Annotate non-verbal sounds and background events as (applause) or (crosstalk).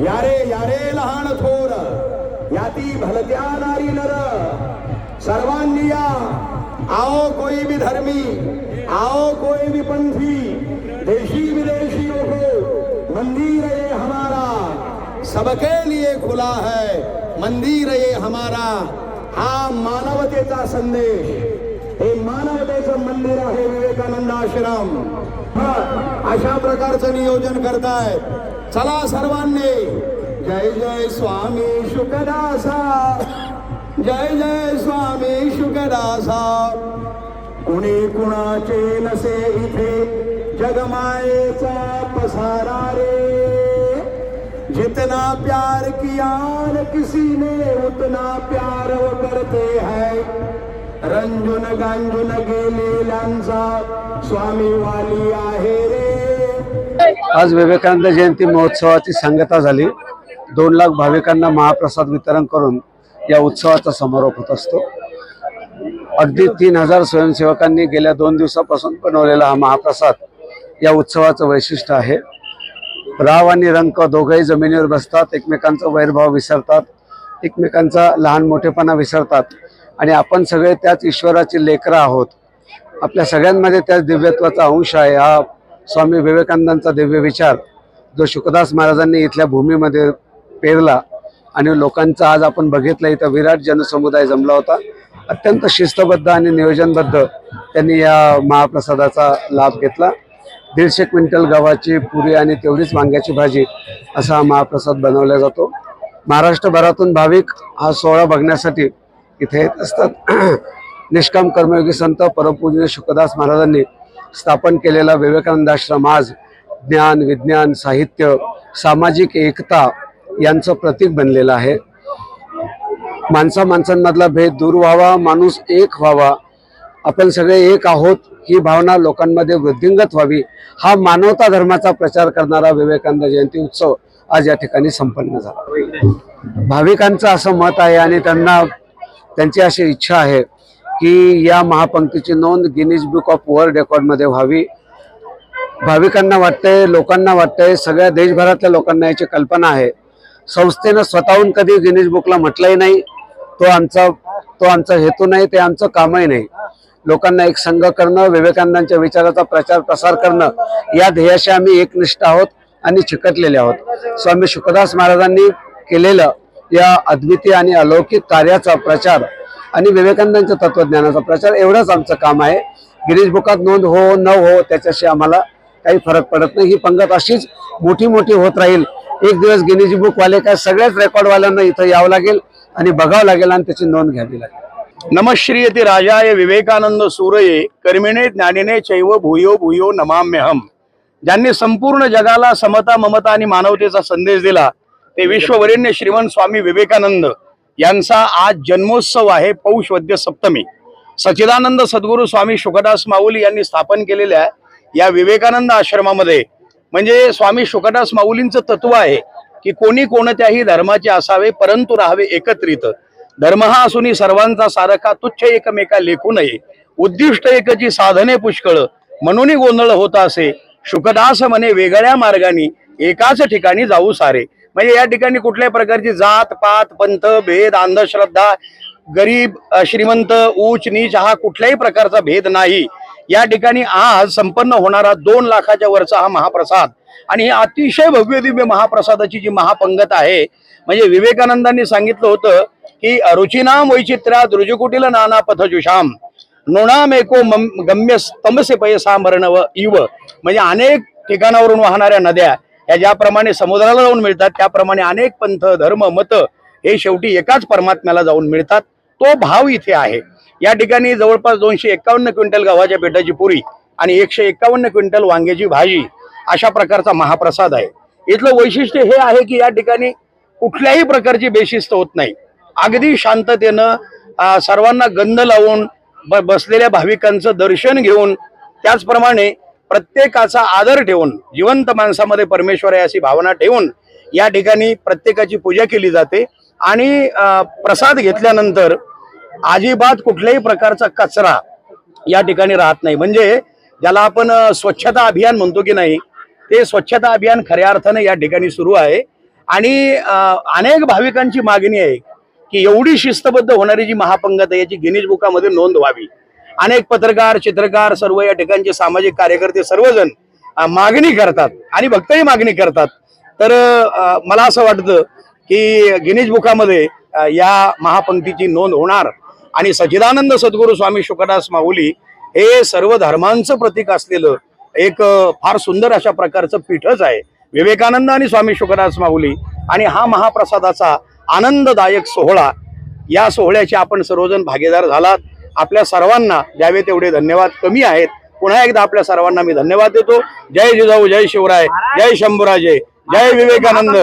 यारे यारे लहान थोर याती भलत्या नारी नर सर्वांनी या. आओ कोई भी धर्मी आओ कोई भी पंथी देशी विदेशी हो मंदिर ये हमारा सबके लिए खुला है मंदिर ये हमारा। हा मानवतेचा संदेश हे मानवतेचं मंदिर आहे विवेकानंद आश्रम. अशा प्रकारचं नियोजन करतायत. चला सर्वांनी. जय जय स्वामी शुकदासा. जय जय स्वामी शुकदासा. कुणी कुणाचे नसे इथे जगमायेचा पसारा रे? जितना प्यार किया न किसी ने उतना प्यार वो करते हैं. रंजुन गांजुन गेलेल्यांचा स्वामी वाली आहे. आज विवेकानंद जयंती महोत्सवाची सांगता झाली. दोन लाख भाविकांना महाप्रसाद वितरण करून या उत्सवाचा समारोप होत असतो. अगदी तीन हजार स्वयंसेवकांनी गेल्या दोन दिवसापासून बनवलेला हा महाप्रसाद या उत्सवाचं वैशिष्ट्य आहे. राव आणि रंक दोघंही जमिनीवर बसतात एकमेकांचा वैरभाव विसरतात एकमेकांचा लहान मोठेपणा विसरतात आणि आपण सगळे त्याच ईश्वराची लेकरं आहोत. आपल्या सगळ्यांमध्ये त्याच दिव्यत्वाचा अंश आहे. हा स्वामी विवेकानंदांचा दिव्य विचार जो शुकदास महाराजांनी इथल्या भूमीमध्ये पेरला आणि लोकांचा आज आपण बघितलं इथं विराट जनसमुदाय जमला होता. अत्यंत शिस्तबद्ध आणि नियोजनबद्ध त्यांनी या महाप्रसादाचा लाभ घेतला. दीडशे क्विंटल गव्हाची पुरी आणि तेवढीच वांग्याची भाजी असा हा महाप्रसाद बनवला जातो. महाराष्ट्रभरातून भाविक हा सोहळा बघण्यासाठी इथे येत असतात. (clears throat) निष्काम कर्मयोगी संत परमपूजनीय शुकदास महाराजांनी स्थापन केलेला विवेकानंदाश्रम आज ज्ञान विज्ञान साहित्य सामाजिक एकता यांचं प्रतीक बनलेलं आहे. माणसा माणसांमधला भेद दूर व्हावा माणूस एक व्हावा. आपण सगळे एक आहोत ही भावना लोकांमध्ये वृद्धिंगत व्हावी. हा मानवता धर्माचा प्रचार करणारा विवेकानंद जयंती उत्सव आज या ठिकाणी संपन्न झाला. भाविकांचं असं मत आहे आणि त्यांना त्यांची अशी इच्छा आहे की या महापंक्तीची नोंद गिनीज बुक ऑफ वर्ल्ड रेकॉर्डमध्ये व्हावी. भाविकांना वाटतंय लोकांना वाटतंय सगळ्या देशभरातल्या लोकांना याची कल्पना आहे. संस्थेनं स्वतःहून कधी गिनीज बुकला म्हटलंही नाही. तो आमचा तो आमचा हेतू नाही ते आमचं कामही नाही. लोकांना एक संघ करणं विवेकानंदांच्या विचाराचा प्रचार प्रसार करणं या ध्येयाशी आम्ही एकनिष्ठ आहोत आणि चिकटलेले आहोत. स्वामी शुकदास महाराजांनी केलेलं या अद्वितीय आणि अलौकिक कार्याचा प्रचार आणि विवेकानंदांच्या तत्वज्ञानाचा प्रचार एवढंच आमचं काम आहे. गिरीश बुकात नोंद हो न हो त्याच्याशी आम्हाला काही फरक पडत नाही. ही पंगत अशीच मोठी मोठी होत राहील. एक दिवस गिनीज बुक वाले काय सगळ्याच रेकॉर्डवाल्यांना इथं यावं लागेल आणि बघावं लागेल आणि त्याची नोंद घ्यावी लागेल. नमश्रीयती राजाय विवेकानंद सूर्ये कर्मिणे ज्ञानिने चैव भूयो भूयो नमाम्यहम. ज्यांनी संपूर्ण जगाला समता ममता आणि मानवतेचा संदेश दिला ते विश्ववरेण्य श्रीमंत स्वामी विवेकानंद. यांचा आज जन्मोत्सव आहे पौष वद्य सप्तमी. सच्चिदानंद सद्गुरू स्वामी शुकदास माऊली यांनी स्थापन केलेल्या या विवेकानंद आश्रमामध्ये म्हणजे स्वामी शुकदास माऊलींचं तत्व आहे की कोणी कोणत्याही धर्माचे असावे परंतु राहावे एकत्रित. धर्म हा असूनही सर्वांचा सारखा तुच्छ एकमेका लेखू नये उद्दिष्ट एकची साधने पुष्कळ म्हणूनही गोंधळ होत असे. शुकदास म्हणे वेगळ्या मार्गाने एकाच ठिकाणी जाऊ सारे. म्हणजे या ठिकाणी कुठल्याही प्रकारची जात पात पंथ भेद अंधश्रद्धा गरीब श्रीमंत ऊच नीच हा कुठल्याही प्रकारचा भेद नाही. या ठिकाणी आज संपन्न होणारा दोन लाखाच्या वरचा हा महाप्रसाद आणि ही अतिशय भव्य दिव्य महाप्रसादाची जी महापंगत आहे म्हणजे विवेकानंदांनी सांगितलं होतं की रुचिनाम वैचित्र्यात द्रुजकुटील नाना पथजुषाम नोणाम एको गम्य गम्य तमसे पैसा मरणव इव म्हणजे अनेक ठिकाणावरून वाहणाऱ्या नद्या या ज्याप्रमाणे समुद्राला जाऊन मिळतात त्याप्रमाणे अनेक पंथ धर्म मत हे शेवटी एकाच परमात्म्याला जाऊन मिळतात. तो भाव इथे आहे. या ठिकाणी जवळपास दोनशे एकावन्न क्विंटल गव्हाच्या पिठाची पुरी आणि एकशे एकावन्न क्विंटल वांग्याची भाजी अशा प्रकारचा महाप्रसाद आहे. इथलं वैशिष्ट्य हे आहे की या ठिकाणी कुठल्याही प्रकारची बेशिस्त होत नाही. अगदी शांततेनं सर्वांना गंध लावून ब- बसलेल्या भाविकांचं दर्शन घेऊन त्याचप्रमाणे प्रत्येकाचा आदर ठेवून जिवंत माणसामध्ये परमेश्वर आहे अशी भावना ठेवून या ठिकाणी प्रत्येकाची पूजा केली जाते. आणि प्रसाद घेतल्यानंतर अजिबात कुठल्याही प्रकारचा कचरा या ठिकाणी राहत नाही. म्हणजे ज्याला आपण स्वच्छता अभियान म्हणतो की नाही ते स्वच्छता अभियान खऱ्या अर्थाने या ठिकाणी सुरू आहे. आणि अनेक भाविकांची मागणी आहे की एवढी शिस्तबद्ध होणारी जी महापंगत आहे याची गिनीज बुकामध्ये नोंद व्हावी. अनेक पत्रकार चित्रकार सर्व या ठिकाणचे सामाजिक कार्यकर्ते सर्वजण मागणी करतात आणि भक्तही मागणी करतात. तर मला असं वाटतं की गिनीज बुकामध्ये या महापंक्तीची नोंद होणार आणि सचिदानंद सद्गुरू स्वामी शुकदास माऊली हे सर्व धर्मांचं प्रतीक असलेलं एक फार सुंदर अशा प्रकारचं पीठच आहे. विवेकानंद आणि स्वामी शुकदास माऊली आणि हा महाप्रसादाचा आनंददायक सोहळा या सोहळ्याचे आपण सर्वजण भागीदार झालात. आपल्या सर्वांना द्यावे तेवढे धन्यवाद. कमी आहेत. पुन्हा एकदा आपल्या सर्वांना मी धन्यवाद देतो. जय जिजाऊ जय शिवराय जय शंभूराजे जय विवेकानंद.